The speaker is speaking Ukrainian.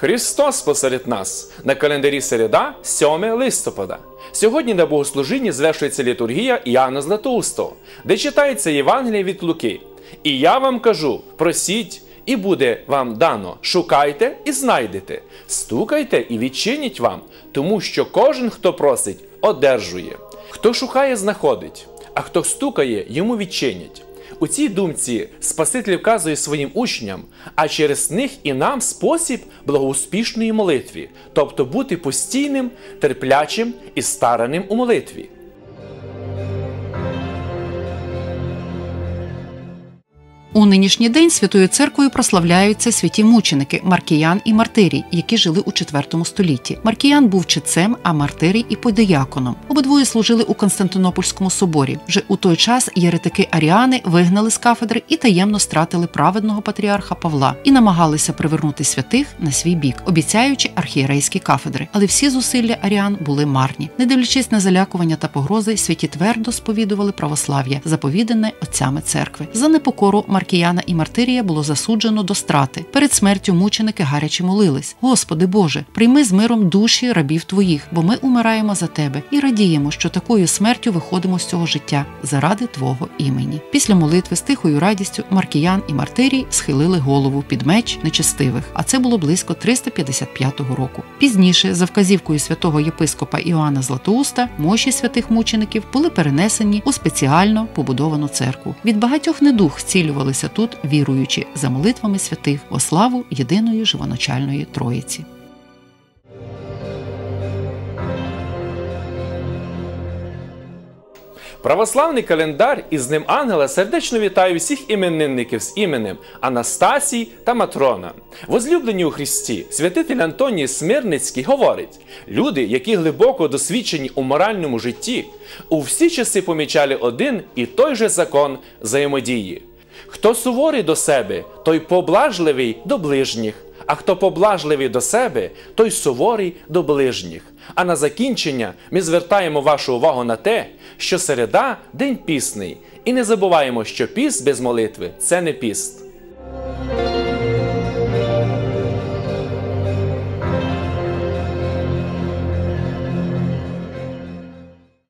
Христос посеред нас на календарі середа, 7 листопада. Сьогодні на богослужінні звершується літургія Іоанна Златоустого, де читається Євангеліє від Луки. І я вам кажу: просіть, і буде вам дано. Шукайте і знайдете, стукайте і відчинять вам, тому що кожен, хто просить, одержує. Хто шукає, знаходить, а хто стукає, йому відчинять. У цій думці Спаситель вказує своїм учням, а через них і нам спосіб благоуспішної молитві, тобто бути постійним, терплячим і стараним у молитві. У нинішній день святою церквою прославляються святі мученики Маркіян і Мартирій, які жили у IV столітті. Маркіян був читцем, а Мартирій і подияконом. Обидвоє служили у Константинопольському соборі. Вже у той час єретики Аріани вигнали з кафедри і таємно стратили праведного патріарха Павла і намагалися привернути святих на свій бік, обіцяючи архієрейські кафедри. Але всі зусилля Аріан були марні. Не дивлячись на залякування та погрози, святі твердо сповідували православ'я, заповідане отцями церкви. За непокору Маркіяна і Мартирія було засуджено до страти. Перед смертю мученики гаряче молились: Господи Боже, прийми з миром душі рабів твоїх, бо ми умираємо за тебе і радіємо, що такою смертю виходимо з цього життя заради Твого імені. Після молитви з тихою радістю Маркіян і Мартирій схилили голову під меч нечестивих, а це було близько 355 року. Пізніше, за вказівкою святого єпископа Іоанна Златоуста, мощі святих мучеників були перенесені у спеціально побудовану церкву. Від багатьох недух зцілювалися тут, віруючи за молитвами святих о славу єдиної живоначальної Троїці. Православний календар і з ним ангела сердечно вітаю всіх іменинників з іменем Анастасій та Матрона. Возлюблені у Христі, святитель Антоній Смирницький говорить: люди, які глибоко досвідчені у моральному житті, у всі часи помічали один і той же закон взаємодії. Хто суворий до себе, той поблажливий до ближніх, а хто поблажливий до себе, той суворий до ближніх. А на закінчення ми звертаємо вашу увагу на те, що середа день пісний, і не забуваємо, що піст без молитви це не піст.